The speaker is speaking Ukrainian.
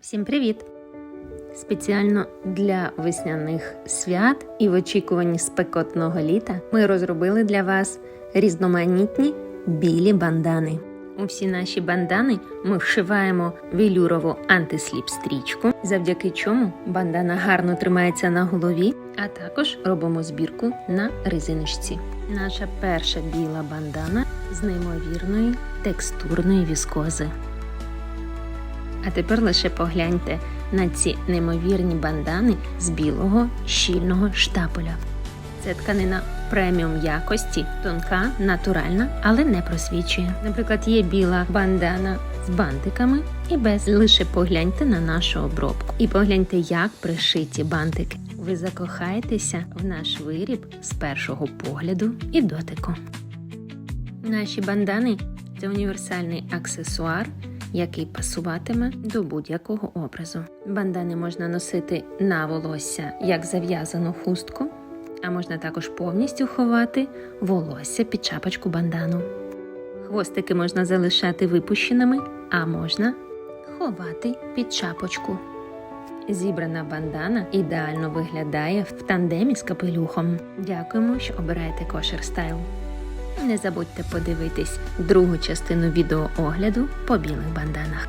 Всім привіт! Спеціально для весняних свят і в очікуванні спекотного літа ми розробили для вас різноманітні білі бандани. У всі наші бандани ми вшиваємо велюрову антисліп стрічку, завдяки чому бандана гарно тримається на голові, а також робимо збірку на резиночці. Наша перша біла бандана з неймовірної текстурної віскози. А тепер лише погляньте на ці неймовірні бандани з білого щільного штаполя. Це тканина преміум якості, тонка, натуральна, але не просвічує. Наприклад, є біла бандана з бантиками і без. Лише погляньте на нашу обробку і погляньте, як пришиті бантики. Ви закохаєтеся в наш виріб з першого погляду і дотику. Наші бандани це універсальний аксесуар, який пасуватиме до будь-якого образу. Бандани можна носити на волосся як зав'язану хустку, а можна також повністю ховати волосся під чапочку бандану. Хвостики можна залишати випущеними, а можна ховати під чапочку. Зібрана бандана ідеально виглядає в тандемі з капелюхом. Дякуємо, що обираєте кошер стайл. Не забудьте подивитись другу частину відеоогляду по білих банданах.